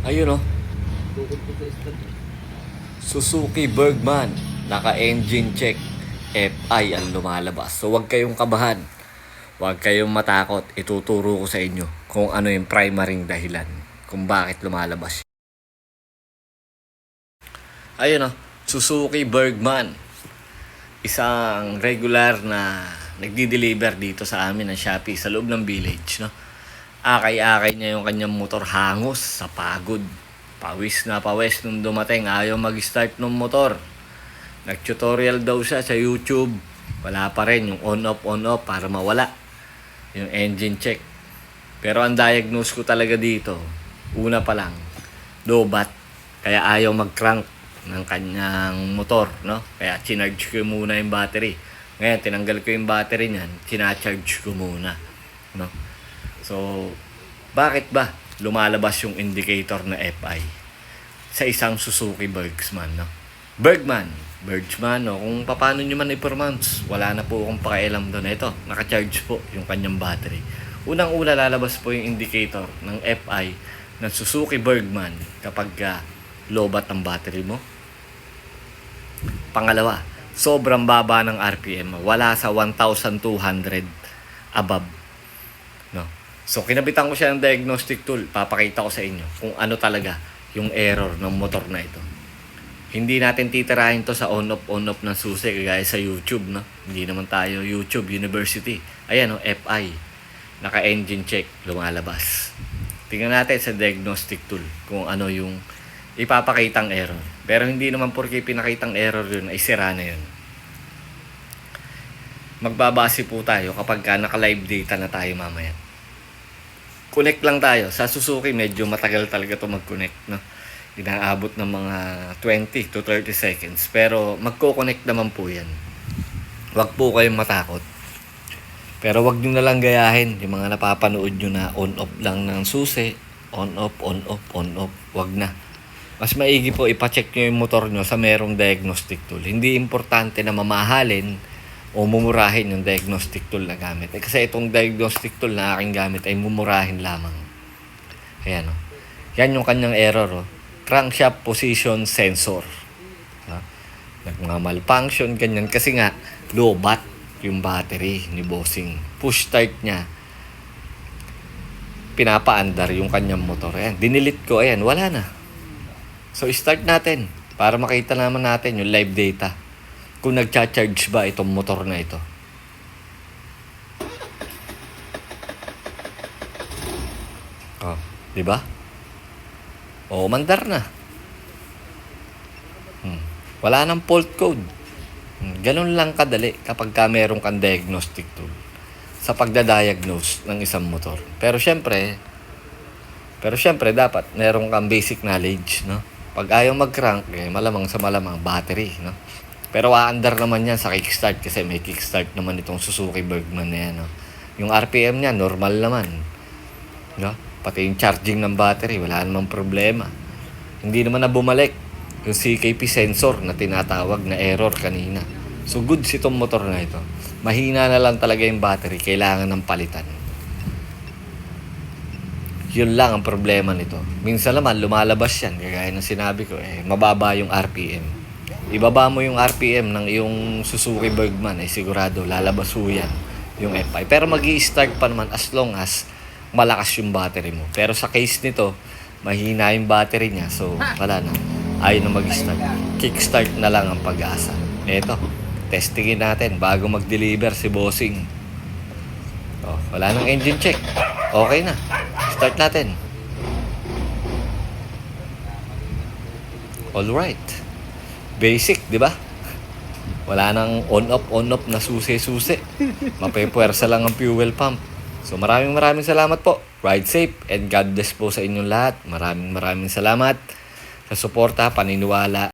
Ayun oh. Suzuki Bergman. Naka-engine check. FI ang lumalabas. So huwag kayong kabahan. Huwag kayong matakot. Ituturo ko sa inyo kung ano yung primaryng dahilan. Kung bakit lumalabas. Ayun oh. Suzuki Bergman. Isang regular na nagdi-deliver dito sa amin ng Shopee sa loob ng village. No? Akay-akay niya yung kanyang motor hangos sa pagod. Pawis na pawis nung dumating. Ayaw mag-start ng motor. Nag-tutorial daw siya sa YouTube. Wala pa rin yung on-off, on-off para mawala. Yung engine check. Pero ang diagnose ko talaga dito, una pa lang, lobat. Kaya ayaw mag-crank ng kanyang motor, no? Kaya chinarge ko muna yung battery. Ngayon, tinanggal ko yung battery niyan, sinacharge ko muna, no? So, bakit ba lumalabas yung indicator na FI sa isang Suzuki Bergsman, no? Bergman, Bergman, no? Kung paano nyo man i-pronounce, wala na po akong pakialam doon. Ito, naka-charge po yung kanyang battery. Unang-una lalabas po yung indicator ng FI ng Suzuki Bergman kapag uh, lobat ang battery mo. Pangalawa, sobrang baba ng RPM. Wala sa 1,200 above. No? So, kinabitan ko siya ng diagnostic tool. Papakita ko sa inyo kung ano talaga yung error ng motor na ito. Hindi natin titirahin to sa on-off, on-off ng susi kagaya sa YouTube. No? Hindi naman tayo YouTube University. Ayan, oh, FI. Naka-engine check. Lumalabas. Tingnan natin sa diagnostic tool kung ano yung ipapakitang error. Pero hindi naman porke pinakitang error yun ay sira na yun. Magbabase po tayo kapag ka naka-live data na tayo mamaya. Connect lang tayo. Sa Suzuki, medyo matagal talaga to mag-connect. No? Inaabot ng mga 20 to 30 seconds. Pero magko-connect naman po yan. Huwag po kayong matakot. Pero wag nyo na lang gayahin yung mga napapanood nyo na on-off lang ng susi. On-off, on-off, on-off. Wag na. Mas maigi po ipacheck nyo yung motor nyo sa merong diagnostic tool. Hindi importante na mamahalin o mumurahin yung diagnostic tool na gamit. Eh, kasi itong diagnostic tool na aking gamit ay mumurahin lamang. Ayan o. Yan yung kanyang error o. Crankshaft position sensor. Ha? Nagmamalfunction, ganyan. Kasi nga, low bat yung battery ni Bossing. Push start niya. Pinapaandar yung kanyang motor. Ayan, dinilit ko. Ayan, wala na. So, start natin para makita naman natin yung live data. Kung nagcha-charge ba itong motor na ito. Oh, di ba? O, mandar na. Hmm. Wala nang fault code. Hmm. Ganun lang kadali kapag ka meron kang diagnostic tool sa pagdadiagnose ng isang motor. Pero syempre, pero syempre dapat meron kang basic knowledge, no? Pag ayaw mag-crank, eh, malamang sa malamang battery, no? Pero aandar naman yan sa kickstart kasi may kickstart naman itong Suzuki Bergman na yan, no? Yung RPM niya, normal naman. No? Pati yung charging ng battery, wala namang problema. Hindi naman na bumalik yung CKP sensor na tinatawag na error kanina. So goods itong motor na ito. Mahina na lang talaga yung battery, kailangan ng palitan. Yun lang ang problema nito. Minsan naman lumalabas yan, kagaya ng sinabi ko, eh, mababa yung RPM. Ibaba mo yung RPM ng iyong Suzuki Bergman, eh sigurado lalabas ho yan yung FI. Pero mag start pa naman as long as malakas yung battery mo. Pero sa case nito, mahina yung battery niya. So, wala na. Ayaw na mag-start. Kickstart na lang ang pag-asa. Eto, testingin natin bago mag-deliver si Bossing. Oh, wala nang engine check. Okay na. Start natin. All right. Basic, di ba? Wala nang on-off, on-off na susi-susi. Mapepwersa lang ang fuel pump. So maraming maraming salamat po. Ride safe and God bless po sa inyong lahat. Maraming maraming salamat sa suporta, paniniwala